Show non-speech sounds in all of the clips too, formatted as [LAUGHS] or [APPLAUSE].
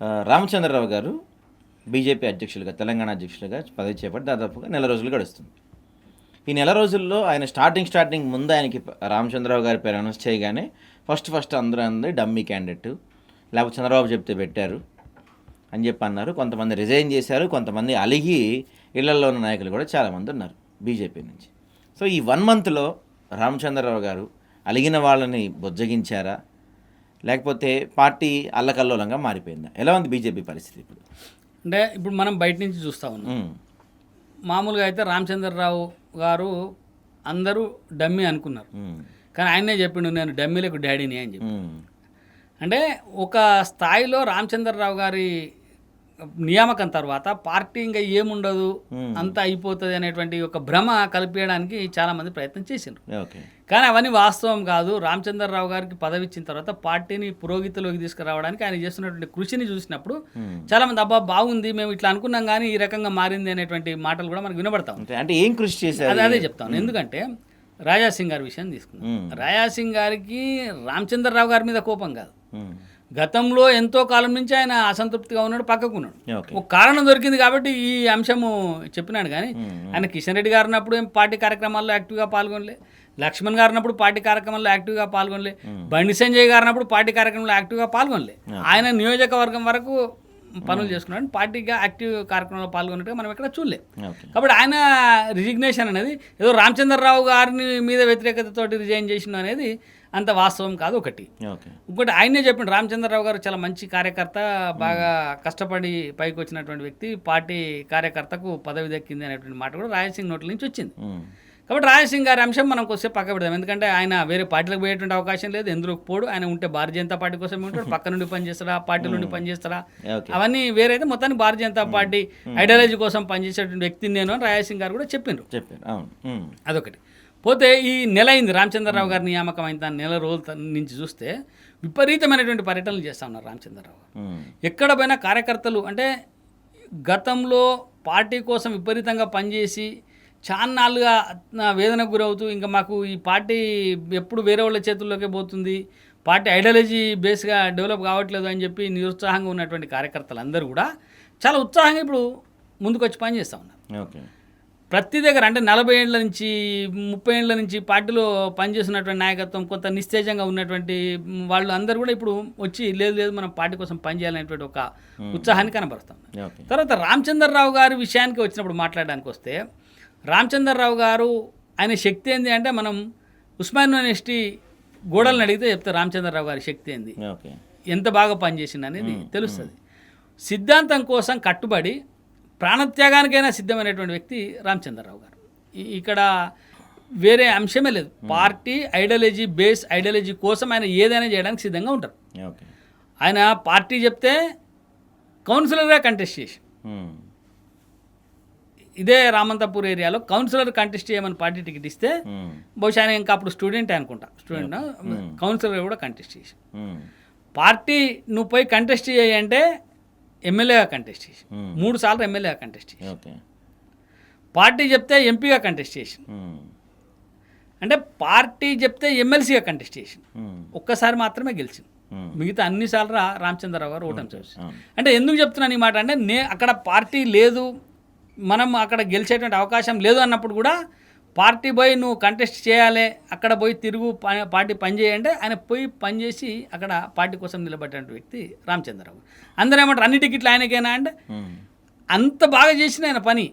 రామచంద్రరావు గారు బీజేపీ అధ్యక్షులుగా తెలంగాణ అధ్యక్షులుగా పదవి చేపట్టి దాదాపుగా నెల రోజులు గడుస్తుంది. ఈ నెల రోజుల్లో ఆయన స్టార్టింగ్ స్టార్టింగ్ ముందు ఆయనకి రామచంద్రరావు గారి పేరు అనౌన్స్ చేయగానే ఫస్ట్ ఫస్ట్ అందరూ అందరూ డమ్మీ క్యాండిడేట్ లేకపోతే చంద్రబాబు చెప్తే పెట్టారు అని చెప్పి అన్నారు. కొంతమంది రిజైన్ చేశారు కొంతమంది అలిగి ఇళ్ళలో ఉన్న నాయకులు కూడా చాలామంది ఉన్నారు బీజేపీ నుంచి. సో ఈ వన్ మంత్లో రామచంద్రరావు గారు అలిగిన వాళ్ళని బుజ్జగించారా? లేకపోతే పార్టీ అల్లకల్లోలంగా మారిపోయిందా? ఎలా ఉంది బీజేపీ పరిస్థితి ఇప్పుడు? అంటే ఇప్పుడు మనం బయట నుంచి చూస్తూ ఉన్నాం. మామూలుగా అయితే రామచంద్రరావు గారు అందరూ డమ్మీ అనుకున్నారు. కానీ ఆయనే చెప్పిండు నేను డమ్మీలకు డాడీని అని చెప్పి. అంటే ఒక స్థాయిలో రామచంద్రరావు గారి నియామకం తర్వాత పార్టీ ఇంకా ఏముండదు. అంతా అయిపోతుంది అనేటువంటి ఒక భ్రమ కల్పించడానికి చాలామంది ప్రయత్నం చేసిండ్రు. ఓకే. కానీ అవన్నీ వాస్తవం కాదు. రామచంద్రరావు గారికి పదవి ఇచ్చిన తర్వాత పార్టీని పురోగతిలోకి తీసుకురావడానికి ఆయన చేస్తున్నటువంటి కృషిని చూసినప్పుడు. చాలా మంది అబ్బా బాగుంది మేము ఇట్లా అనుకున్నాం కానీ ఈ రకంగా మారింది అనేటువంటి మాటలు కూడా మనకు వినబడతాం అంటే ఏం కృషి చేశారు అదే అదే చెప్తాను. ఎందుకంటే రాజా సింగ్ గారి విషయం తీసుకుందాం. ఉమ్, రాజా సింగ్ గారికి రామచంద్రరావు గారి మీద కోపం కాదు. గతంలో ఎంతో కాలం నుంచి ఆయన అసంతృప్తిగా ఉన్నాడు పక్కకు ఉన్నాడు. ఓకే ఒక కారణం దొరికింది కాబట్టి ఈ అంశము చెప్పినాడు కానీ ఉమ్, ఆయన కిషన్ రెడ్డి గారు ఉన్నప్పుడు ఏం పార్టీ కార్యక్రమాల్లో యాక్టివ్గా పాల్గొనలే లక్ష్మణ్ గారు ఉన్నప్పుడు పార్టీ కార్యక్రమాల్లో యాక్టివ్గా పాల్గొనలే బండి సంజయ్ గారు ఉన్నప్పుడు పార్టీ కార్యక్రమంలో యాక్టివ్గా పాల్గొనలే. ఆయన నియోజకవర్గం వరకు పనులు చేసుకున్నాడు పార్టీగా యాక్టివ్ కార్యక్రమంలో పాల్గొన్నట్టుగా మనం ఎక్కడ చూడలే. కాబట్టి ఆయన రిజిగ్నేషన్ అనేది ఏదో రామచంద్రరావు గారిని మీద వ్యతిరేకతతోటి రిజైన్ చేసిన అనేది అంత వాస్తవం కాదు ఒకటి. ఇంకోటి ఆయనే చెప్పిండు రామచంద్రరావు గారు చాలా మంచి కార్యకర్త బాగా కష్టపడి పైకి వచ్చినటువంటి వ్యక్తి పార్టీ కార్యకర్తకు పదవి దక్కింది అనేటువంటి మాట కూడా రాయసింగ్ నోట్ల నుంచి వచ్చింది. కాబట్టి రాయసింగ్ గారి అంశం మనం కొద్దిసేపు పక్క పెడదాం. ఎందుకంటే ఆయన వేరే పార్టీలకు పోయేటువంటి అవకాశం లేదు. ఎందులో పోడు? ఆయన ఉంటే భారతీయ జనతా పార్టీ కోసం ఉంటాడు. [LAUGHS] పక్క నుండి పనిచేస్తాడా? పార్టీ నుండి పనిచేస్తాడా? ఓకే. అవన్నీ వేరైతే మొత్తానికి భారతీయ జనతా పార్టీ ఐడియాలజీ కోసం పనిచేసేటువంటి వ్యక్తిని నేను అని రాయసింగ్ గారు కూడా చెప్పిండ్రు. చెప్పారు. అదొకటి. పోతే ఈ నెల అయింది. రామచంద్రరావు గారి నియామకం అయిన దాని నెల రోజుల నుంచి చూస్తే విపరీతమైనటువంటి పర్యటనలు చేస్తా ఉన్నారు రామచంద్రరావు ఎక్కడ పోయినా కార్యకర్తలు అంటే గతంలో పార్టీ కోసం విపరీతంగా పనిచేసి చాన్నాళ్ళుగా వేదనకు గురవుతూ ఇంకా మాకు ఈ పార్టీ ఎప్పుడు వేరే వాళ్ళ చేతుల్లోకే పోతుంది. పార్టీ ఐడియాలజీ బేస్గా డెవలప్ కావట్లేదు అని చెప్పి నిరుత్సాహంగా ఉన్నటువంటి కార్యకర్తలు అందరూ కూడా చాలా ఉత్సాహంగా ఇప్పుడు ముందుకు వచ్చి పనిచేస్తూ ఉన్నారు. ఓకే. ప్రతి దగ్గర అంటే నలభై ఏళ్ళ నుంచి ముప్పై ఏళ్ళ నుంచి పార్టీలో పనిచేస్తున్నటువంటి నాయకత్వం కొంత నిస్తేజంగా ఉన్నటువంటి వాళ్ళు అందరూ కూడా ఇప్పుడు వచ్చి లేదు లేదు మనం పార్టీ కోసం పనిచేయాలనేటువంటి ఒక ఉత్సాహాన్ని కనబరుస్తాం. తర్వాత రామచంద్రరావు గారి విషయానికి వచ్చినప్పుడు మాట్లాడడానికి వస్తే రామచంద్రరావు గారు ఆయన శక్తి ఏంది అంటే మనం ఉస్మాన్ యూనివర్సిటీ గోడలను అడిగితే చెప్తే రామచంద్రరావు గారి శక్తి ఏంది? ఎంత బాగా పనిచేసింది అనేది తెలుస్తుంది. సిద్ధాంతం కోసం కట్టుబడి ప్రాణత్యాగానికైనా సిద్ధమైనటువంటి వ్యక్తి రామచంద్రరావు గారు. ఇక్కడ వేరే అంశమే లేదు. పార్టీ ఐడియాలజీ బేస్ ఐడియాలజీ కోసం ఆయన ఏదైనా చేయడానికి సిద్ధంగా ఉంటారు. ఓకే. ఆయన పార్టీ చెప్తే కౌన్సిలర్గా కంటెస్ట్ చేసి. ఇదే రామంతపూర్ ఏరియాలో కౌన్సిలర్ కంటెస్ట్ చేయమని పార్టీ టికెట్ ఇస్తే బహుశా ఆయన ఇంకా అప్పుడు స్టూడెంట్ అనుకుంటా. స్టూడెంట్ కౌన్సిలర్ కూడా కంటెస్ట్ చేసి. పార్టీ నువ్వు పోయి కంటెస్ట్ చేయి అంటే ఎమ్మెల్యేగా కంటెస్ట్ చేసి. Hmm. మూడు సార్లు ఎమ్మెల్యేగా కంటెస్ట్ చేసి. పార్టీ చెప్తే ఎంపీగా కంటెస్ట్ చేసి. ఉమ్, అంటే పార్టీ చెప్తే ఎమ్మెల్సీగా కంటెస్ట్ చేసి. ఉమ్, ఒక్కసారి మాత్రమే గెలిచింది. మిగతా అన్నిసార్లు రామచంద్రరావు గారు ఓటమి చూసి. అంటే ఎందుకు చెప్తున్నాను ఈ మాట? అంటే నే అక్కడ పార్టీ లేదు. మనం అక్కడ గెలిచేటువంటి అవకాశం లేదు అన్నప్పుడు కూడా పార్టీ పోయి నువ్వు కంటెస్ట్ చేయాలి అక్కడ పోయి తిరుగు పార్టీ పని చేయంటే ఆయన పోయి పనిచేసి అక్కడ పార్టీ కోసం నిలబడ్డ వ్యక్తి రామచంద్రరావు. అందరూ ఏమంటారు అన్ని టికెట్లు ఆయనకేనా అంటే ఉమ్, అంత బాగా చేసిన ఆయన పని.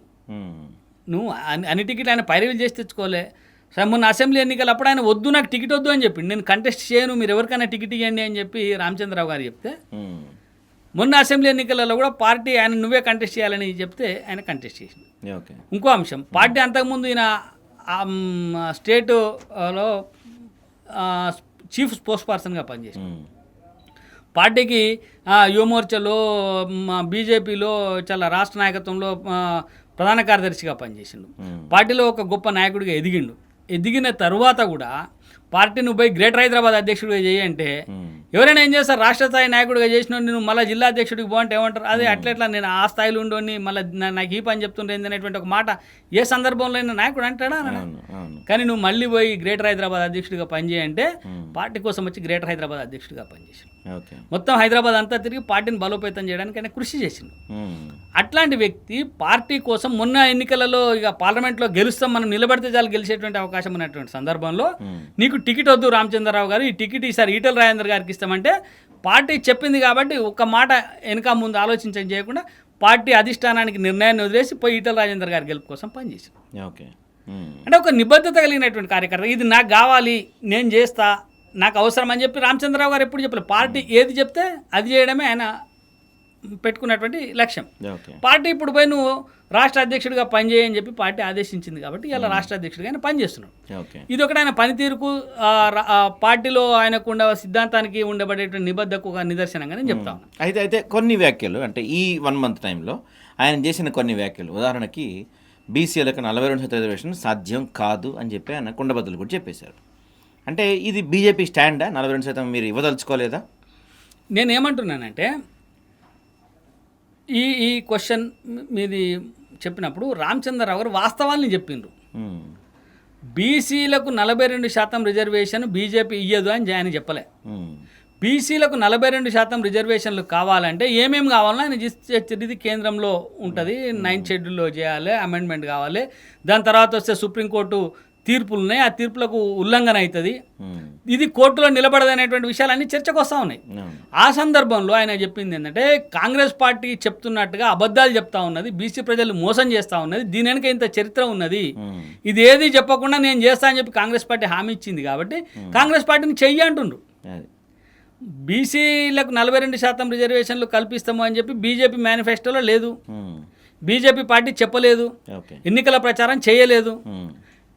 నువ్వు అన్ని అన్ని టికెట్లు ఆయన పైరవీలు చేసి తెచ్చుకోలే. సరే మొన్న అసెంబ్లీ ఎన్నికలు అప్పుడు ఆయన వద్దు నాకు టికెట్ వద్దు అని చెప్పి నేను కంటెస్ట్ చేయను మీరు ఎవరికైనా టికెట్ ఇవ్వండి అని చెప్పి రామచంద్రరావు గారు చెప్తే మొన్న అసెంబ్లీ ఎన్నికలలో కూడా పార్టీ ఆయన నువ్వే కంటెస్ట్ చేయాలని చెప్తే ఆయన కంటెస్ట్ చేసింది ఓకే. ఇంకో అంశం పార్టీ అంతకుముందు ఈయన స్టేటులో చీఫ్ స్పోక్స్ పర్సన్గా పనిచేసి ఉమ్, పార్టీకి యువమోర్చాలో బీజేపీలో చాలా రాష్ట్ర నాయకత్వంలో ప్రధాన కార్యదర్శిగా పనిచేసిండు. పార్టీలో ఒక గొప్ప నాయకుడిగా ఎదిగిండు. ఎదిగిన తరువాత కూడా పార్టీ నువ్వు పోయి గ్రేటర్ హైదరాబాద్ అధ్యక్షుడిగా చేయి అంటే ఎవరైనా ఏం చేస్తారు? రాష్ట్ర స్థాయి నాయకుడిగా చేసిన నేను మళ్ళీ జిల్లా అధ్యక్షుడికి బాగుంటే ఏమంటారు? అదే అట్లెట్లా నేను ఆ స్థాయిలో ఉండి మళ్ళీ నాకు ఈ పని చెప్తుండేది అనేటువంటి ఒక మాట ఏ సందర్భంలో అయినా నాయకుడు అంటాడా? కానీ నువ్వు మళ్ళీ పోయి గ్రేటర్ హైదరాబాద్ అధ్యక్షుడిగా పనిచేయంటే పార్టీ కోసం వచ్చి గ్రేటర్ హైదరాబాద్ అధ్యక్షుడిగా పనిచేసాడు ఓకే మొత్తం హైదరాబాద్ అంతా తిరిగి పార్టీని బలోపేతం చేయడానికి ఆయన కృషి చేసిండు ఉమ్. అట్లాంటి వ్యక్తి పార్టీ కోసం మొన్న ఎన్నికలలో ఇక పార్లమెంట్లో గెలుస్తాం మనం నిలబడితే చాలు గెలిచేటువంటి అవకాశం ఉన్నటువంటి సందర్భంలో ఉమ్. నీకు టికెట్ వద్దు రామచంద్రరావు గారు ఈ టికెట్ ఈసారి ఈటల రాజేందర్ గారికి ఇస్తామంటే పార్టీ చెప్పింది కాబట్టి ఒక్క మాట వెనక ముందు ఆలోచించని చేయకుండా పార్టీ అధిష్టానానికి నిర్ణయాన్ని వదిలేసి పోయి ఈటల రాజేందర్ గారి గెలుపు కోసం పనిచేసింది ఓకే. అంటే ఒక నిబద్ధత కలిగినటువంటి కార్యకర్త ఇది నాకు కావాలి నేను చేస్తా నాకు అవసరం అని చెప్పి రామచంద్రరావు గారు ఎప్పుడు చెప్పలేదు. పార్టీ ఏది చెప్తే అది చేయడమే ఆయన పెట్టుకున్నటువంటి లక్ష్యం. పార్టీ ఇప్పుడు పోయి నువ్వు రాష్ట్ర అధ్యక్షుడిగా పనిచేయని చెప్పి పార్టీ ఆదేశించింది కాబట్టి ఇలా రాష్ట్ర అధ్యక్షుడిగా ఆయన పనిచేస్తున్నాడు ఇది ఒకటి ఆయన పనితీరుకు పార్టీలో ఆయనకు ఉండే సిద్ధాంతానికి ఉండబడేటువంటి నిబద్ధకు ఒక నిదర్శనంగా నేను చెప్తా ఉన్నాను అయితే అయితే కొన్ని వ్యాఖ్యలు అంటే ఈ వన్ మంత్ టైంలో ఆయన చేసిన కొన్ని వ్యాఖ్యలు. ఉదాహరణకి బీసీలకు నలభై రెండు శాతం రిజర్వేషన్ సాధ్యం కాదు అని చెప్పి ఆయన కుండబద్దలు కూడా చెప్పేశారు. అంటే ఇది బీజేపీ స్టాండా నలభై రెండు శాతం మీరు ఇవ్వదలుచుకోలేదా? నేను ఏమంటున్నానంటే ఈ ఈ క్వశ్చన్ మీది చెప్పినప్పుడు రామచంద్రరావు గారు వాస్తవాల్ని చెప్పిండ్రు. బీసీలకు నలభై రెండు శాతం రిజర్వేషన్ బీజేపీ ఇయ్యదు అని ఆయన చెప్పలే. బీసీలకు నలభై రెండు శాతం రిజర్వేషన్లు కావాలంటే ఏమేమి కావాలన్నా ఆయన ఇది కేంద్రంలో ఉంటుంది నైన్త్ షెడ్యూల్లో చేయాలి అమెండ్మెంట్ కావాలి దాని తర్వాత వస్తే సుప్రీంకోర్టు తీర్పులు ఉన్నాయి ఆ తీర్పులకు ఉల్లంఘన అవుతుంది ఉమ్. ఇది కోర్టులో నిలబడదనేటువంటి విషయాలన్నీ చర్చకు వస్తూ ఉన్నాయి అవును. ఆ సందర్భంలో ఆయన చెప్పింది ఏంటంటే కాంగ్రెస్ పార్టీ చెప్తున్నట్టుగా అబద్ధాలు చెప్తా ఉన్నది బీసీ ప్రజలు మోసం చేస్తూ ఉన్నది దీని వెనక ఇంత చరిత్ర ఉన్నది. ఇది ఏది చెప్పకుండా నేను చేస్తా అని చెప్పి కాంగ్రెస్ పార్టీ హామీ ఇచ్చింది కాబట్టి కాంగ్రెస్ పార్టీని చెయ్యి అంటుండ్రు. బీసీలకు నలభై రెండు శాతం రిజర్వేషన్లు కల్పిస్తాము అని చెప్పి బీజేపీ మేనిఫెస్టోలో లేదు. ఉమ్. బీజేపీ పార్టీ చెప్పలేదు. ఎన్నికల ప్రచారం చేయలేదు. ఉమ్.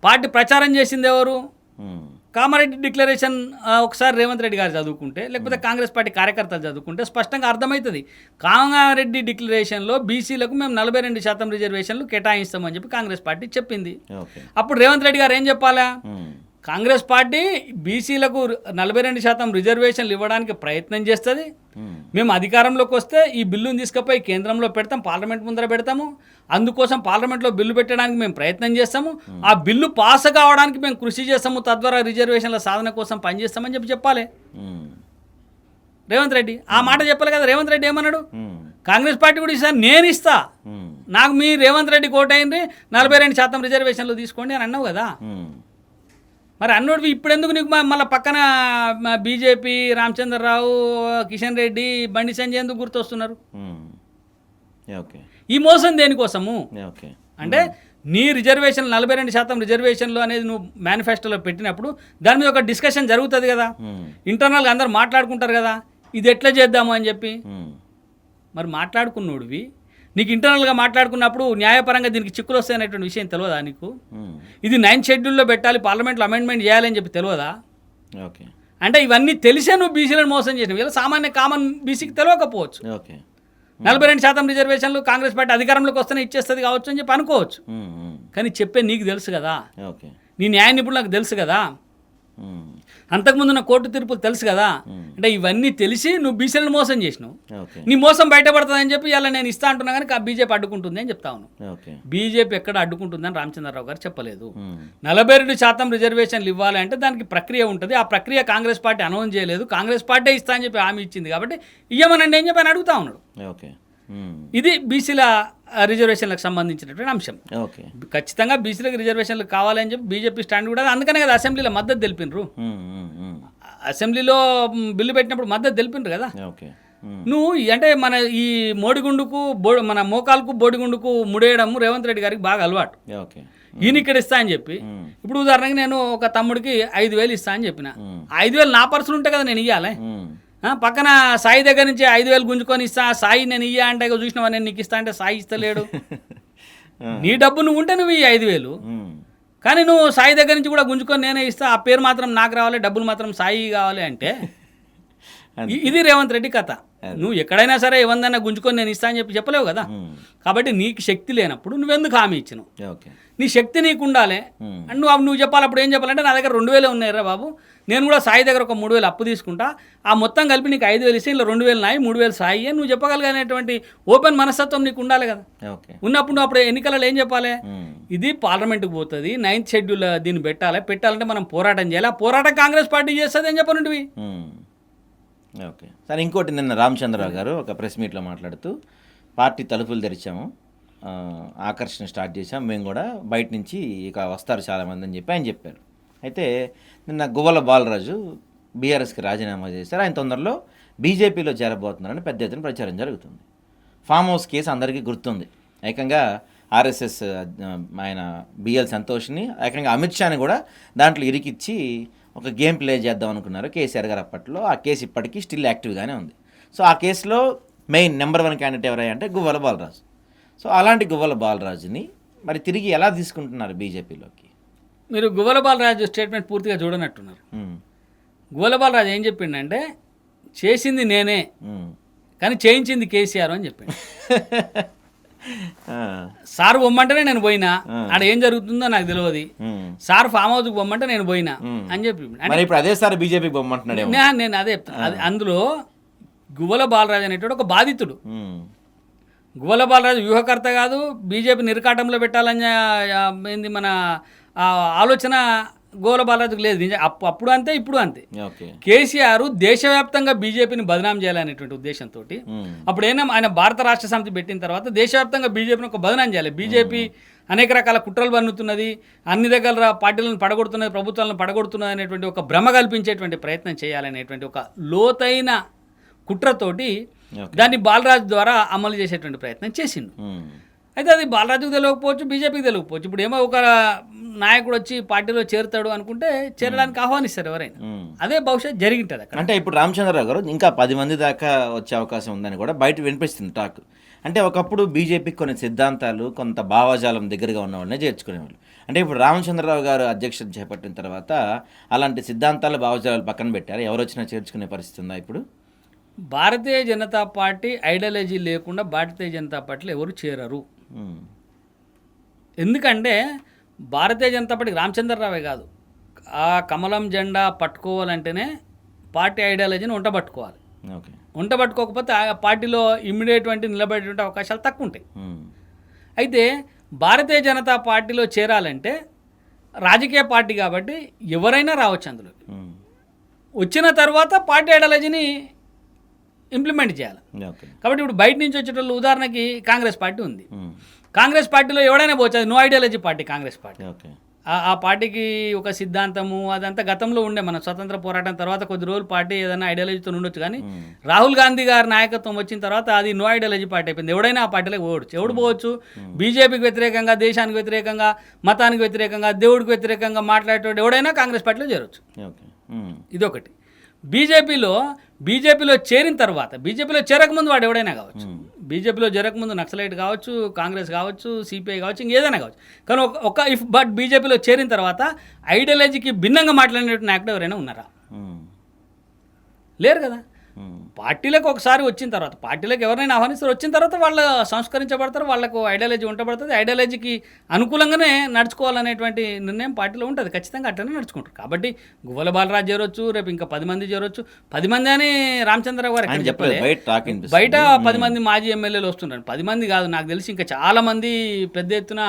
పార్టీ ప్రచారం చేసింది ఎవరు? ఉమ్. కామారెడ్డి డిక్లరేషన్ ఒకసారి రేవంత్ రెడ్డి గారు చదువుకుంటే లేకపోతే కాంగ్రెస్ పార్టీ కార్యకర్తలు చదువుకుంటే స్పష్టంగా అర్థమవుతుంది. కామారెడ్డి డిక్లరేషన్లో బీసీలకు మేము నలభై రెండు శాతం రిజర్వేషన్లు కేటాయిస్తామని చెప్పి కాంగ్రెస్ పార్టీ చెప్పింది. అప్పుడు రేవంత్ రెడ్డి గారు ఏం చెప్పాలా. కాంగ్రెస్ పార్టీ బీసీలకు నలభై రెండు శాతం రిజర్వేషన్లు ఇవ్వడానికి ప్రయత్నం చేస్తుంది. మేము అధికారంలోకి వస్తే ఈ బిల్లును తీసుకుపోయి కేంద్రంలో పెడతాం పార్లమెంట్ ముందర పెడతాము. అందుకోసం పార్లమెంట్లో బిల్లు పెట్టడానికి మేము ప్రయత్నం చేస్తాము. ఆ బిల్లు పాస్ కావడానికి మేము కృషి చేస్తాము. తద్వారా రిజర్వేషన్ల సాధన కోసం పనిచేస్తామని చెప్పి చెప్పాలి. రేవంత్ రెడ్డి ఆ మాట చెప్పాలి కదా రేవంత్ రెడ్డి ఏమన్నాడు? కాంగ్రెస్ పార్టీ కూడా ఇస్తాను నేను ఇస్తా. నాకు మీ రేవంత్ రెడ్డి కోటైంది నలభై రెండు శాతం రిజర్వేషన్లు తీసుకోండి అని అన్నావు కదా. మరి అన్నోడివి ఇప్పుడు ఎందుకు నీకు మళ్ళీ పక్కన బీజేపీ రామచంద్రరావు కిషన్ రెడ్డి బండి సంజయ్ ఎందుకు గుర్తొస్తున్నారు. ఓకే ఈ మోసం దేనికోసము? ఓకే అంటే నీ రిజర్వేషన్ నలభై రెండు శాతం రిజర్వేషన్లు అనేది నువ్వు మేనిఫెస్టోలో పెట్టినప్పుడు దాని మీద ఒక డిస్కషన్ జరుగుతుంది కదా. ఇంటర్నల్గా అందరు మాట్లాడుకుంటారు కదా. ఇది ఎట్లా చేద్దాము అని చెప్పి. మరి మాట్లాడుకున్నోడివి నీకు ఇంటర్నల్గా మాట్లాడుకున్నప్పుడు న్యాయపరంగా దీనికి చిక్కులు వస్తాయనేటువంటి విషయం తెలియదా నీకు. ఇది నైన్త్ షెడ్యూల్లో పెట్టాలి పార్లమెంట్లో అమెండ్మెంట్ చేయాలని చెప్పి తెలియదా? ఓకే. అంటే ఇవన్నీ తెలిసే నువ్వు బీసీలను మోసం చేసినవి. ఇలా సామాన్య కామన్ బీసీకి తెలియకపోవచ్చు. ఓకే. నలభై రెండు శాతం రిజర్వేషన్లు కాంగ్రెస్ పార్టీ అధికారంలోకి వస్తేనే ఇచ్చేస్తుంది కావచ్చు అని చెప్పి అనుకోవచ్చు. కానీ చెప్పే నీకు తెలుసు కదా. ఓకే. నీ న్యాయ నిపుణులకు తెలుసు కదా. అంతకుముందు ఉన్న కోర్టు తీర్పులు తెలుసు కదా. అంటే ఇవన్నీ తెలిసి నువ్వు బీసీలను మోసం చేసినావు. నీ మోసం బయటపడుతుందని చెప్పి ఇలా నేను ఇస్తా అంటున్నా కానీ బీజేపీ అడ్డుకుంటుంది అని చెప్తా ఉన్నాను బీజేపీ ఎక్కడ అడ్డుకుంటుందని రామచంద్రరావు గారు చెప్పలేదు. నలభై రెండు శాతం రిజర్వేషన్లు ఇవ్వాలి అంటే దానికి ప్రక్రియ ఉంటుంది. ఆ ప్రక్రియ కాంగ్రెస్ పార్టీ అనౌన్స్ చేయలేదు. కాంగ్రెస్ పార్టీ ఇస్తా అని చెప్పి హామీ ఇచ్చింది కాబట్టి ఇయ్యమనండి అని చెప్పి ఆయన అడుగుతా ఉన్నాడు. ఓకే. ఇది బీసీల రిజర్వేషన్లకు సంబంధించినటువంటి అంశం ఓకే ఖచ్చితంగా బీసీలకు రిజర్వేషన్లు కావాలని చెప్పి బీజేపీ స్టాండ్ కూడా అది. అందుకనే కదా అసెంబ్లీలో మద్దతు తెలిపినరు. ఉమ్. ఉమ్. అసెంబ్లీలో బిల్లు పెట్టినప్పుడు మద్దతు తెలిపినరు కదా. నువ్వు అంటే మన ఈ మోడిగుండుకు బో మన మోకాలకు బోడిగుండుకు ముడేయడం రేవంత్ రెడ్డి గారికి బాగా అలవాటు ఓకే ఈయన ఇక్కడ ఇస్తా అని చెప్పి. ఇప్పుడు ఉదాహరణకి నేను ఒక తమ్ముడికి ఐదు వేలు ఇస్తా అని చెప్పిన. ఐదు వేలు నా పర్సులు ఉంటే కదా నేను ఇవ్వాలి. పక్కన సాయి దగ్గర నుంచి ఐదు వేలు గుంజుకొని ఇస్తా సాయి నేను ఇయ్యా అంటే చూసినావా నేను నీకు ఇస్తా అంటే సాయి ఇస్తలేడు. నీ డబ్బు నువ్వు ఉంటే నువ్వు ఈ ఐదు వేలు. కానీ నువ్వు సాయి దగ్గర నుంచి కూడా గుంజుకొని నేనే ఇస్తా ఆ పేరు మాత్రం నాకు రావాలి డబ్బులు మాత్రం సాయి కావాలి అంటే [LAUGHS] ఇది రేవంత్ రెడ్డి కథ. నువ్వు ఎక్కడైనా సరే ఎవరిదైనా గుంజుకొని నేను ఇస్తా అని చెప్పి చెప్పలేవు కదా. కాబట్టి నీకు శక్తి లేనప్పుడు నువ్వెందుకు హామీ ఇచ్చినావు? ఓకే. నీ శక్తి నీకు ఉండాలి. అండ్ నువ్వు నువ్వు చెప్పాలి అప్పుడు ఏం చెప్పాలంటే నా దగ్గర రెండు వేలే ఉన్నాయి రా బాబు. నేను కూడా సాయి దగ్గర ఒక మూడు వేలు అప్పు తీసుకుంటా. ఆ మొత్తం కలిపి నీకు ఐదు వేలు ఇస్తే ఇలా రెండు వేలు నాయి మూడు వేలు సాయి అని నువ్వు చెప్పగలిగినటువంటి ఓపెన్ మనస్తత్వం నీకు ఉండాలి కదా. ఓకే. ఉన్నప్పుడు నువ్వు అప్పుడు ఎన్నికలలో ఏం చెప్పాలి. ఇది పార్లమెంట్కి పోతుంది నైన్త్ షెడ్యూల్ దీన్ని పెట్టాలి పెట్టాలంటే మనం పోరాటం చేయాలి. ఆ పోరాటం కాంగ్రెస్ పార్టీ చేస్తుంది అని చెప్పనుంటివి. ఓకే. సరే ఇంకోటి నిన్న రామచంద్రరావు గారు ఒక ప్రెస్ మీట్లో మాట్లాడుతూ పార్టీ తలుపులు తెరిచాము. ఆకర్షణ స్టార్ట్ చేసాం మేము కూడా బయట నుంచి ఇక వస్తారు చాలామంది అని చెప్పి ఆయన చెప్పారు. అయితే నిన్న గువ్వల బాలరాజు బీఆర్ఎస్కి రాజీనామా చేశారు. ఆయన తొందరలో బీజేపీలో చేరబోతున్నారని పెద్ద ఎత్తున ప్రచారం జరుగుతుంది. ఫామ్ హౌస్ కేసు అందరికీ గుర్తుంది. ఏకంగా ఆర్ఎస్ఎస్ ఆయన బిఎల్ సంతోష్ని ఏకంగా అమిత్ షాని కూడా దాంట్లో ఇరికిచ్చి ఒక గేమ్ ప్లే చేద్దాం అనుకున్నారు కేసీఆర్ గారు అప్పట్లో. ఆ కేసు ఇప్పటికీ స్టిల్ యాక్టివ్గానే ఉంది. సో ఆ కేసులో మెయిన్ నెంబర్ వన్ క్యాండిడేట్ ఎవరంటే అంటే గువ్వల బాలరాజు. సో అలాంటి గువ్వల బాలరాజుని మరి తిరిగి ఎలా తీసుకుంటున్నారు బీజేపీలోకి? మీరు గువ్వల బాలరాజు స్టేట్మెంట్ పూర్తిగా చూడనట్టున్నారు. గువ్వల బాలరాజు ఏం చెప్పిండంటే చేసింది నేనే కానీ చేయించింది కేసీఆర్ అని చెప్పిండు. [LAUGHS] సార్ పొమ్మంటేనే నేను పోయినా ఆడ ఏం జరుగుతుందో నాకు తెలియదు. సార్ ఫామ్ హౌస్కి పొమ్మంటే నేను పోయినా అని చెప్పి ఇప్పుడు అదే సార్ బీజేపీకి నేను అదే చెప్తాను అది అందులో గువ్వల బాలరాజు అనేటువంటి ఒక బాధితుడు. ఉమ్. గువ్వల బాలరాజు వ్యూహకర్త కాదు బీజేపీ నిరకాటంలో పెట్టాలని ఏంది మన ఆలోచన గోల బాలరాజుకు లేదు నిజం అప్పు అప్పుడు అంతే ఇప్పుడు అంతే కేసీఆర్ దేశవ్యాప్తంగా బీజేపీని బదనాం చేయాలనేటువంటి ఉద్దేశంతో ఉమ్. అప్పుడు ఏనా ఆయన భారత రాష్ట్ర సమితి పెట్టిన తర్వాత దేశవ్యాప్తంగా బీజేపీని ఒక బదనాం చేయాలి బీజేపీ అనేక రకాల కుట్రలు పన్నుతున్నది అన్ని దగ్గర పార్టీలను పడగొడుతున్నది ప్రభుత్వాలను పడగొడుతున్నది అనేటువంటి ఒక భ్రమ కల్పించేటువంటి ప్రయత్నం చేయాలనేటువంటి ఒక లోతైన కుట్రతోటి. దాన్ని బాలరాజు ద్వారా అమలు చేసేటువంటి ప్రయత్నం చేసిండు ఉమ్. అయితే అది బాలరాజుకు తెలియకపోవచ్చు బీజేపీకి తెలియకపోవచ్చు ఇప్పుడు ఏమో ఒక నాయకుడు వచ్చి పార్టీలో చేరుతాడు అనుకుంటే చేరడానికి ఆహ్వానిస్తారు ఎవరైనా. అదే భవిష్యత్ జరిగింటుంది అక్కడ. అంటే ఇప్పుడు రామచంద్రరావు గారు ఇంకా పది మంది దాకా వచ్చే అవకాశం ఉందని కూడా బయట వినిపిస్తుంది టాక్. అంటే ఒకప్పుడు బీజేపీకి కొన్ని సిద్ధాంతాలు కొంత భావజాలం దగ్గరగా ఉన్న వాళ్ళనే చేర్చుకునేవాళ్ళు. అంటే ఇప్పుడు రామచంద్రరావు గారు అధ్యక్షత చేపట్టిన తర్వాత అలాంటి సిద్ధాంతాలు భావజాలాలు పక్కన పెట్టారు? ఎవరు వచ్చినా చేర్చుకునే పరిస్థితి ఉందా ఇప్పుడు? భారతీయ జనతా పార్టీ ఐడియాలజీ లేకుండా భారతీయ జనతా పార్టీలో ఎవరు చేరరు. ఎందుకంటే భారతీయ జనతా పార్టీ రామచంద్రరావే కాదు. ఆ కమలం జెండా పట్టుకోవాలంటేనే పార్టీ ఐడియాలజీని వంట పట్టుకోవాలి ఓకే. వంట పట్టుకోకపోతే ఆ పార్టీలో ఇమ్మీడియట్ నిలబడేటువంటి అవకాశాలు తక్కువ ఉంటాయి. అయితే భారతీయ జనతా పార్టీలో చేరాలంటే రాజకీయ పార్టీ కాబట్టి ఎవరైనా రావచ్చు అందులో. వచ్చిన తర్వాత పార్టీ ఐడియాలజీని ఇంప్లిమెంట్ చేయాలి. కాబట్టి ఇప్పుడు బయట నుంచి వచ్చేటోళ్ళు ఉదాహరణకి కాంగ్రెస్ పార్టీ ఉంది. కాంగ్రెస్ పార్టీలో ఎవడైనా పోవచ్చు అది no ideology party Congress party. ఆ- పార్టీకి ఒక సిద్ధాంతము అదంతా గతంలో ఉండే మన స్వతంత్ర పోరాటం తర్వాత కొద్ది రోజులు పార్టీ ఏదైనా ఐడియాలజీతో ఉండొచ్చు కానీ. రాహుల్ గాంధీ గారి నాయకత్వం వచ్చిన తర్వాత అది నో ఐడియాలజీ పార్టీ అయిపోయింది. ఎవడైనా ఆ పార్టీలోకి పోవచ్చు. ఎవడు పోవచ్చు? బీజేపీకి వ్యతిరేకంగా దేశానికి వ్యతిరేకంగా మతానికి వ్యతిరేకంగా దేవుడికి వ్యతిరేకంగా మాట్లాడేటోడు ఎవడైనా కాంగ్రెస్ పార్టీలో చేరొచ్చు. ఓకే. ఉమ్. బీజేపీలో బీజేపీలో చేరిన తర్వాత బీజేపీలో చేరకముందు వాడు ఎవడైనా కావచ్చు బీజేపీలో చేరకముందు నక్సలైట్ కావచ్చు కాంగ్రెస్ కావచ్చు సిపిఐ కావచ్చు ఇంకేదైనా కావచ్చు కానీ ఒక- ఇఫ్ బట్ బీజేపీలో చేరిన తర్వాత ఐడియాలజీకి భిన్నంగా మాట్లాడినటువంటి నాయకుడు ఎవరైనా ఉన్నారా. లేరు కదా. పార్టీలకు ఒకసారి వచ్చిన తర్వాత పార్టీలకు ఎవరైనా ఆహ్వానిస్తారు వచ్చిన తర్వాత వాళ్ళు సంస్కరించబడతారు వాళ్ళకు ఐడియాలజీ ఉంటబడుతుంది ఐడియాలజీకి అనుకూలంగానే నడుచుకోవాలనేటువంటి నిర్ణయం పార్టీలో ఉంటుంది. ఖచ్చితంగా అట్లనే నడుచుకుంటారు. కాబట్టి గువ్వల బాలరాజు చేరొచ్చు రేపు ఇంకా పది మంది చేరొచ్చు పది మంది అని రామచంద్రరావు గారు చెప్పలేదు చెప్పలే? బయట పది మంది మాజీ ఎమ్మెల్యేలు వస్తున్నారు. పది మంది కాదు నాకు తెలిసి ఇంకా చాలా మంది పెద్ద ఎత్తున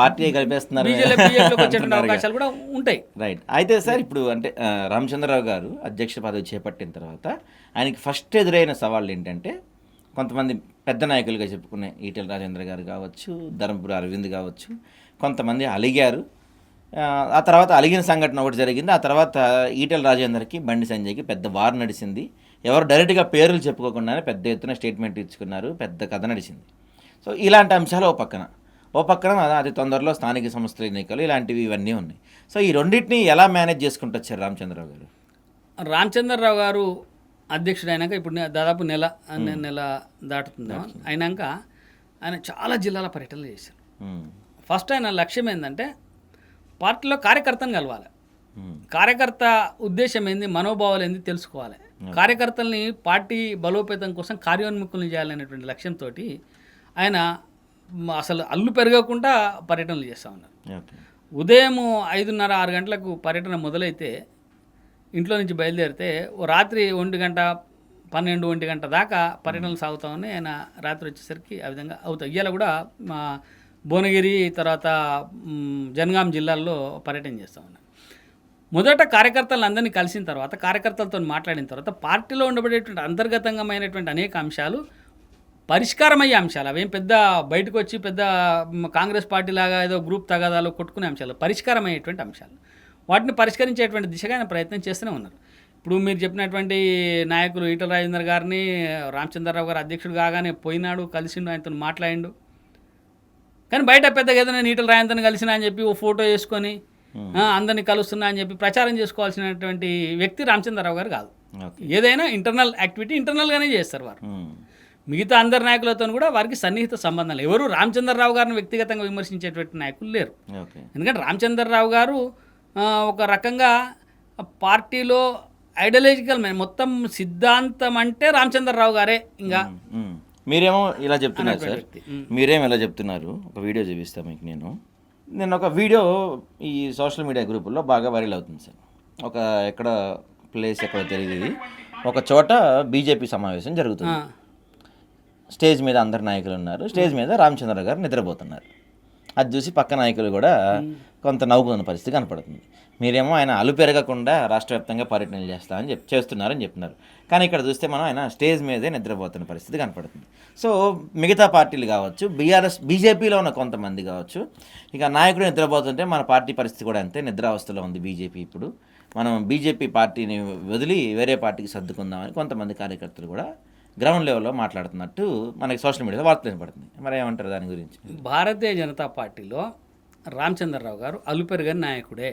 పార్టీ కలిపేస్తున్నారు. బీజేపీలోకి వచ్చేటువంటి అవకాశాలు కూడా ఉంటాయి. రైట్ అయితే సార్ ఇప్పుడు అంటే రామచంద్రరావు గారు అధ్యక్ష పదవి చేపట్టిన తర్వాత ఆయనకి ఫస్ట్ ఎదురైన సవాళ్ళు ఏంటంటే కొంతమంది పెద్ద నాయకులుగా చెప్పుకునే ఈటెల రాజేంద్ర గారు కావచ్చు ధర్మపురి అరవింద్ కావచ్చు కొంతమంది అలిగారు. ఆ, తర్వాత అలిగిన సంఘటన ఒకటి జరిగింది. ఆ తర్వాత ఈటెల రాజేందర్కి బండి సంజయ్కి పెద్ద వార్ నడిచింది ఎవరు డైరెక్ట్గా పేర్లు చెప్పుకోకుండానే పెద్ద ఎత్తున స్టేట్మెంట్ ఇచ్చుకున్నారు. పెద్ద కథ నడిచింది సో ఇలాంటి అంశాలు ఓ పక్కన. ఓ పక్కన అతి తొందరలో స్థానిక సంస్థల ఎన్నికలు ఇలాంటివి ఇవన్నీ ఉన్నాయి. సో ఈ రెండింటిని ఎలా మేనేజ్ చేసుకుంటూ వచ్చారు రామచంద్రరావు గారు? రామచంద్రరావు గారు అధ్యక్షుడు అయినాక ఇప్పుడు దాదాపు నెల నెల దాటుతుంది. అయినాక ఆయన చాలా జిల్లాల పర్యటనలు చేశారు. ఫస్ట్ ఆయన లక్ష్యం ఏంటంటే పార్టీలో కార్యకర్తను కలవాలి. కార్యకర్త ఉద్దేశం ఏంది మనోభావాలు ఏంది తెలుసుకోవాలి. కార్యకర్తల్ని పార్టీ బలోపేతం కోసం కార్యోన్ముఖులను చేయాలనేటువంటి లక్ష్యంతో ఆయన అసలు అల్లు పెరగకుండా పర్యటనలు చేస్తూ ఉన్నారు. ఉదయం ఐదున్నర ఆరు గంటలకు పర్యటన మొదలైతే ఇంట్లో నుంచి బయలుదేరితే ఓ రాత్రి ఒంటి గంట పన్నెండు ఒంటి గంట దాకా పర్యటనలు సాగుతా ఉన్నాయి ఆయన రాత్రి వచ్చేసరికి ఆ విధంగా అవుతాయి. ఇవాళ కూడా మా భువనగిరి తర్వాత జనగాం జిల్లాల్లో పర్యటన చేస్తూ మొదట కార్యకర్తలను అందరినీ కలిసిన తర్వాత కార్యకర్తలతో మాట్లాడిన తర్వాత పార్టీలో ఉండబడేటువంటి అంతర్గతంగమైనటువంటి అనేక అంశాలు పరిష్కారమయ్యే అంశాలు అవేం పెద్ద బయటకు వచ్చి పెద్ద కాంగ్రెస్ పార్టీ లాగా ఏదో గ్రూప్ తగాదాలు కొట్టుకునే అంశాలు పరిష్కారమయ్యేటువంటి అంశాలు. వాటిని పరిష్కరించేటువంటి దిశగా ఆయన ప్రయత్నం చేస్తూనే ఉన్నారు. ఇప్పుడు మీరు చెప్పినటువంటి నాయకులు ఈటల రాజేందర్ గారిని రామచంద్రరావు గారు అధ్యక్షుడు కాగానే పోయినాడు కలిసిండు ఆయనతో మాట్లాడిండు. కానీ బయట పెద్దగా ఏదైనా ఈటల రాజేందర్ని కలిసినా అని చెప్పి ఓ ఫోటో వేసుకొని ఆ, అందరినీ కలుస్తున్నా అని చెప్పి ప్రచారం చేసుకోవాల్సినటువంటి వ్యక్తి రామచంద్రరావు గారు కాదు. ఏదైనా ఇంటర్నల్ యాక్టివిటీ ఇంటర్నల్గానే చేస్తారు వారు. ఉమ్. మిగతా అందరి నాయకులతో కూడా వారికి సన్నిహిత సంబంధం లేదు. ఎవరు రామచంద్రరావు గారిని వ్యక్తిగతంగా విమర్శించేటువంటి నాయకులు లేరు. ఎందుకంటే రామచంద్రరావు గారు ఒక రకంగా పార్టీలో ఐడియాలజికల్ మొత్తం సిద్ధాంతం అంటే రామచంద్రరావు గారే ఇంకా. మీరేమో ఇలా చెప్తున్నారు సార్. మీరేమో ఇలా చెప్తున్నారు? ఒక వీడియో చూపిస్తాను మీకు నేను. నేను ఒక వీడియో ఈ సోషల్ మీడియా గ్రూపుల్లో బాగా వైరల్ అవుతుంది సార్. ఒక ఎక్కడ ప్లేస్ ఎక్కడ తెలియదు ఒక చోట బీజేపీ సమావేశం జరుగుతుంది. స్టేజ్ మీద అందరు నాయకులు ఉన్నారు. స్టేజ్ మీద రామచంద్ర గారు నిద్రపోతున్నారు. అది చూసి పక్క నాయకులు కూడా కొంత నవ్వుకున్న పరిస్థితి కనపడుతుంది. మీరేమో ఆయన అలు పెరగకుండా రాష్ట్ర వ్యాప్తంగా పర్యటనలు చేస్తామని చెప్ చేస్తున్నారని చెప్తున్నారు. కానీ ఇక్కడ చూస్తే మనం ఆయన స్టేజ్ మీదే నిద్రపోతున్న పరిస్థితి కనపడుతుంది. సో మిగతా పార్టీలు కావచ్చు బీఆర్ఎస్ బీజేపీలో ఉన్న కొంతమంది కావచ్చు ఇక నాయకుడు నిద్రపోతుంటే మన పార్టీ పరిస్థితి కూడా అంతే నిద్రావస్థలో ఉంది బీజేపీ ఇప్పుడు. మనం బీజేపీ పార్టీని వదిలి వేరే పార్టీకి సర్దుకుందామని కొంతమంది కార్యకర్తలు కూడా గ్రౌండ్ లెవెల్లో మాట్లాడుతున్నట్టు మనకి సోషల్ మీడియాలో వార్తలు వినపడుతుంది మరి ఏమంటారు దాని గురించి? భారతీయ జనతా పార్టీలో రామచంద్రరావు గారు అలుపెరుగని నాయకుడే.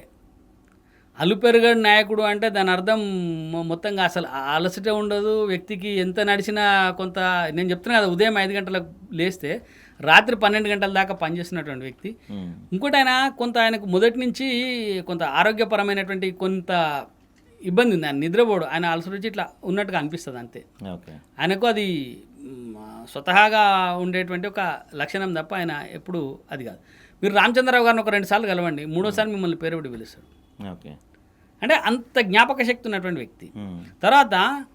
అలుపెరుగని నాయకుడు అంటే దాని అర్థం మొత్తంగా అసలు అలసట ఉండదు. వ్యక్తికి ఎంత నడిచినా కొంత నేను చెప్తున్నా కదా ఉదయం ఐదు గంటలకు లేస్తే రాత్రి పన్నెండు గంటల దాకా పనిచేస్తున్నటువంటి వ్యక్తి. ఇంకోటి ఆయన కొంత ఆయనకు మొదటి నుంచి కొంత ఆరోగ్యపరమైనటువంటి కొంత ఇబ్బంది ఉంది. ఆయన నిద్రపోడు. ఆయన అలసట వచ్చి ఇట్లా ఉన్నట్టుగా అనిపిస్తుంది అంతే. ఓకే. ఆయనకు అది స్వతహాగా ఉండేటువంటి ఒక లక్షణం తప్ప ఆయన ఎప్పుడు అది కాదు. మీరు రామచంద్రరావు గారిని ఒక రెండు సార్లు కలవండి. మూడోసారి మిమ్మల్ని పేరు పెట్టి పిలుస్తారు. ఓకే. అంటే అంత జ్ఞాపక శక్తి ఉన్నటువంటి వ్యక్తి. తర్వాత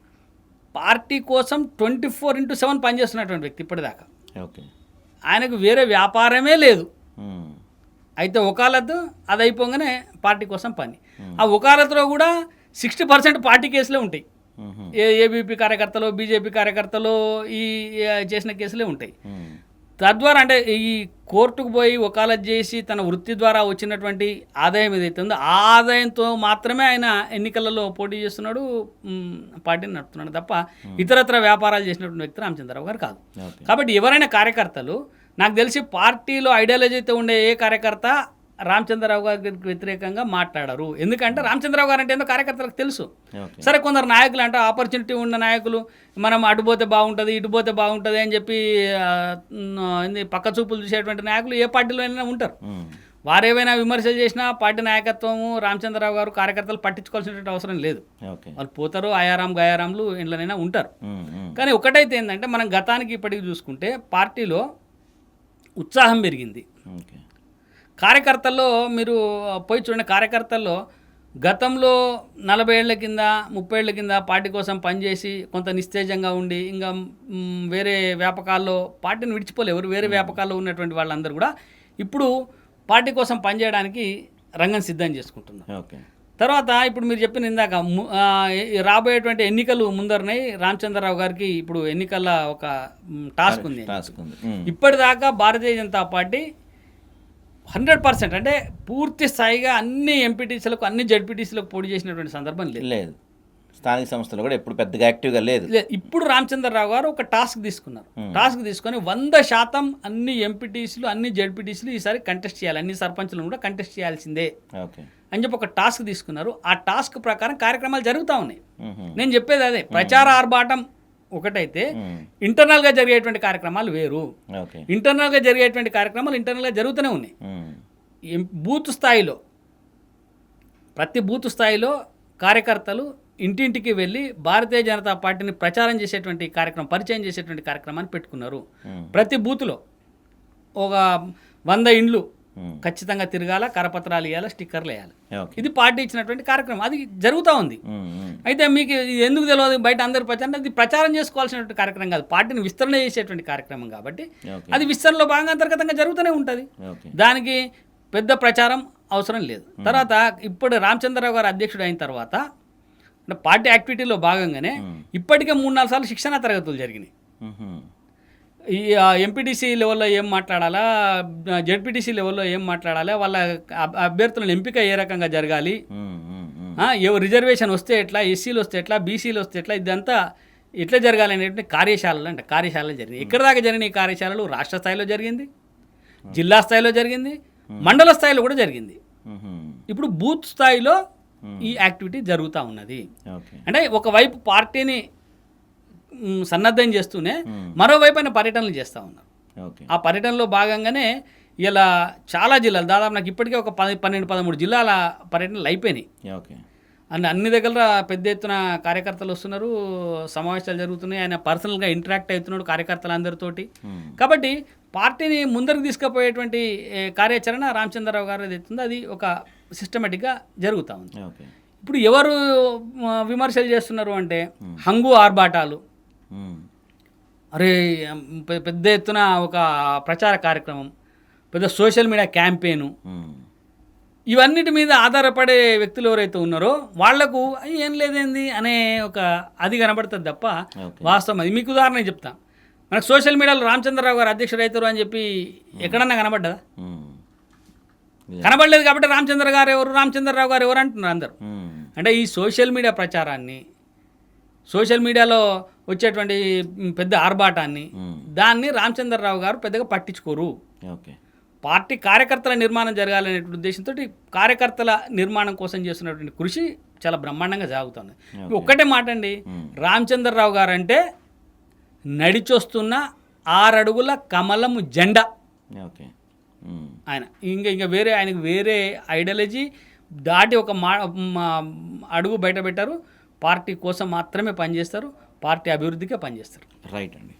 పార్టీ కోసం ట్వంటీ ఫోర్ ఇంటూ సెవెన్ పనిచేస్తున్నటువంటి వ్యక్తి ఇప్పటిదాకా. ఓకే. ఆయనకు వేరే వ్యాపారమే లేదు. అయితే ఒకాలత్ అది అయిపోగానే పార్టీ కోసం పని. ఆ ఒకాలత్లో కూడా సిక్స్టీ పర్సెంట్ పార్టీ కేసులే ఉంటాయి. ఏ ఏబీపీ కార్యకర్తలు బీజేపీ కార్యకర్తలు ఈ చేసిన కేసులే ఉంటాయి. తద్వారా అంటే ఈ కోర్టుకు పోయి వకాలత్ చేసి తన వృత్తి ద్వారా వచ్చినటువంటి ఆదాయం ఏదైతే ఉందో ఆ ఆదాయంతో మాత్రమే ఆయన ఎన్నికలలో పోటీ చేస్తున్నాడు పార్టీని నడుపుతున్నాడు తప్ప ఇతరత్ర వ్యాపారాలు చేసినటువంటి వ్యక్తి రామచంద్రరావు గారు కాదు. కాబట్టి ఎవరైనా కార్యకర్తలు నాకు తెలిసి పార్టీలో ఐడియాలజీతో ఉండే ఏ కార్యకర్త రామచంద్రరావు గారికి వ్యతిరేకంగా మాట్లాడరు. ఎందుకంటే రామచంద్రరావు గారు అంటే ఏందో కార్యకర్తలకు తెలుసు. సరే కొందరు నాయకులు అంటే ఆపర్చునిటీ ఉన్న నాయకులు మనం అటు పోతే బాగుంటుంది ఇటు పోతే బాగుంటుంది అని చెప్పి పక్క చూపులు చూసేటువంటి నాయకులు ఏ పార్టీలో అయినా ఉంటారు. ఉమ్, వారేవైనా విమర్శలు చేసినా పార్టీ నాయకత్వము రామచంద్రరావు గారు కార్యకర్తలు పట్టించుకోవాల్సినటువంటి అవసరం లేదు. వాళ్ళు పోతారు ఆయారాం గయారాంలు ఇంట్లోనైనా ఉంటారు. కానీ ఒకటైతే ఏంటంటే మనం గతానికి ఇప్పటికి చూసుకుంటే పార్టీలో ఉత్సాహం పెరిగింది. కార్యకర్తల్లో మీరు పోయి చూడండి కార్యకర్తల్లో గతంలో నలభై ఏళ్ళ కింద ముప్పై ఏళ్ళ కింద పార్టీ కోసం పనిచేసి కొంత నిస్తేజంగా ఉండి ఇంకా వేరే వ్యాపకాల్లో పార్టీని విడిచిపోలే ఎవరు వేరే వ్యాపకాల్లో ఉన్నటువంటి వాళ్ళందరూ కూడా ఇప్పుడు పార్టీ కోసం పనిచేయడానికి రంగం సిద్ధం చేసుకుంటున్నారు. ఓకే. తర్వాత ఇప్పుడు మీరు చెప్పిన ఇందాక రాబోయేటువంటి ఎన్నికలు ముందరనై రామచంద్రరావు గారికి ఇప్పుడు ఎన్నికల ఒక టాస్క్ ఉంది. ఇప్పటిదాకా Bharatiya Janata party hundred percent అంటే పూర్తి స్థాయిగా అన్ని ఎంపీటీసీలకు అన్ని జడ్పీటీసీలకు పోటీ చేసినటువంటి సందర్భం లేదు. లేదు. స్థానిక సంస్థలు కూడా ఎప్పుడు పెద్దగా యాక్టివ్గా లేదు. ఇప్పుడు రామచంద్రరావు గారు ఒక టాస్క్ తీసుకున్నారు. టాస్క్ తీసుకొని వంద శాతం అన్ని ఎంపీటీసీలు అన్ని జడ్పీటీసీలు ఈసారి కంటెస్ట్ చేయాలి. అన్ని సర్పంచులను కూడా కంటెస్ట్ చేయాల్సిందే. ఓకే. అని చెప్పి ఒక టాస్క్ తీసుకున్నారు. ఆ టాస్క్ ప్రకారం కార్యక్రమాలు జరుగుతూ ఉన్నాయి. నేను చెప్పేది అదే. ప్రచార ఆర్భాటం ఒకటైతే ఉమ్, ఇంటర్నల్గా జరిగేటువంటి కార్యక్రమాలు వేరు. ఓకే. ఇంటర్నల్గా జరిగేటువంటి కార్యక్రమాలు ఇంటర్నల్గా జరుగుతూనే ఉన్నాయి. బూత్ స్థాయిలో ప్రతి బూత్ స్థాయిలో కార్యకర్తలు ఇంటింటికి వెళ్ళి భారతీయ జనతా పార్టీని ప్రచారం చేసేటువంటి కార్యక్రమం పరిచయం చేసేటువంటి కార్యక్రమాన్ని పెట్టుకున్నారు. ప్రతి బూత్లో ఒక వంద ఇండ్లు ఖచ్చితంగా తిరగాల కరపత్రాలు వేయాలి స్టిక్కర్లు వేయాలి. ఇది పార్టీ ఇచ్చినటువంటి కార్యక్రమం. అది జరుగుతూ ఉంది. ఉమ్, ఉమ్, అయితే మీకు ఇది ఎందుకు తెలియదు? బయట అందరు ప్రచారం అది ప్రచారం చేసుకోవాల్సినటువంటి కార్యక్రమం కాదు. పార్టీని విస్తరణ చేసేటువంటి కార్యక్రమం కాబట్టి అది విస్తరణలో భాగంగా అంతర్గతంగా జరుగుతూనే ఉంటుంది. దానికి పెద్ద ప్రచారం అవసరం లేదు. తర్వాత ఇప్పుడు రామచంద్రరావు గారు అధ్యక్షుడు అయిన తర్వాత పార్టీ యాక్టివిటీలో భాగంగానే ఇప్పటికే మూడు నాలుగు సార్లు శిక్షణా తరగతులు జరిగినాయి. ఈ ఎంపీటీసీ లెవెల్లో ఏం మాట్లాడాలా? జెడ్పీటీసీ లెవెల్లో ఏం మాట్లాడాలా? వాళ్ళ అభ్యర్థులను ఎంపిక ఏ రకంగా జరగాలి? రిజర్వేషన్ వస్తే ఎట్లా? ఎస్సీలు వస్తే ఎట్లా? బీసీలు వస్తే ఎట్లా? ఇదంతా ఎట్లా జరగాలి అనేటువంటి కార్యశాలలు అంటే. కార్యశాలలు జరిగినాయి ఎక్కడ దాకా జరిగిన ఈ కార్యశాలలు? రాష్ట్ర స్థాయిలో జరిగింది. జిల్లా స్థాయిలో జరిగింది. మండల స్థాయిలో కూడా జరిగింది. ఇప్పుడు బూత్ స్థాయిలో ఈ యాక్టివిటీ జరుగుతూ ఉన్నది. అంటే ఒకవైపు పార్టీని సన్నద్ధం చేస్తూనే. మరోవైపు ఆయన పర్యటనలు చేస్తూ ఉన్నారు. ఓకే. ఆ పర్యటనలో భాగంగానే ఇలా చాలా జిల్లాలు దాదాపు నాకు ఇప్పటికే ఒక పది పన్నెండు పదమూడు జిల్లాల పర్యటనలు అయిపోయినాయి. ఓకే. అన్ని అన్ని దగ్గర పెద్ద ఎత్తున కార్యకర్తలు వస్తున్నారు సమావేశాలు జరుగుతున్నాయి ఆయన పర్సనల్గా ఇంటరాక్ట్ అవుతున్నాడు కార్యకర్తలందరితోటి. కాబట్టి పార్టీని ముందరకు తీసుకుపోయేటువంటి కార్యాచరణ రామచంద్రరావు గారు ఏదైతుందో అది ఒక సిస్టమేటిక్గా జరుగుతూ ఉంది. ఓకే. ఇప్పుడు ఎవరు విమర్శలు చేస్తున్నారు అంటే హంగు ఆర్భాటాలు. అరే పెద్ద ఎత్తున ఒక ప్రచార కార్యక్రమం పెద్ద సోషల్ మీడియా క్యాంపెయిను. ఇవన్నిటి మీద ఆధారపడే వ్యక్తులు ఎవరైతే ఉన్నారో వాళ్ళకు "అయ్య, ఏం లేదేంది అనే ఒక అది కనబడుతుంది తప్ప వాస్తవం అది. మీకు ఉదాహరణ చెప్తా. మనకు సోషల్ మీడియాలో రామచంద్రరావు గారు అధ్యక్షుడు అవుతారు అని చెప్పి ఎక్కడన్నా కనబడ్డదా. కనబడలేదు కాబట్టి రామచంద్ర గారు ఎవరు రామచంద్రరావు గారు ఎవరు అంటున్నారు అందరు. అంటే ఈ సోషల్ మీడియా ప్రచారాన్ని సోషల్ మీడియాలో వచ్చేటువంటి పెద్ద ఆర్భాటాన్ని. దాన్ని రామచంద్రరావు గారు పెద్దగా పట్టించుకోరు ఓకే పార్టీ కార్యకర్తల నిర్మాణం జరగాలనే ఉద్దేశంతో కార్యకర్తల నిర్మాణం కోసం చేస్తున్నటువంటి కృషి చాలా బ్రహ్మాండంగా సాగుతుంది. ఒక్కటే మాట అండి. రామచంద్రరావు గారు అంటే నడిచొస్తున్న ఆరడుగుల కమలము జెండా ఓకే. ఆయన ఇంకా ఇంకా వేరే ఆయనకు వేరే ఐడియాలజీ దాటి ఒక మా- అడుగు బయట పెట్టారు పార్టీ కోసం మాత్రమే పనిచేస్తారు పార్టీ అభివృద్ధికే పనిచేస్తారు. రైట్ అండి.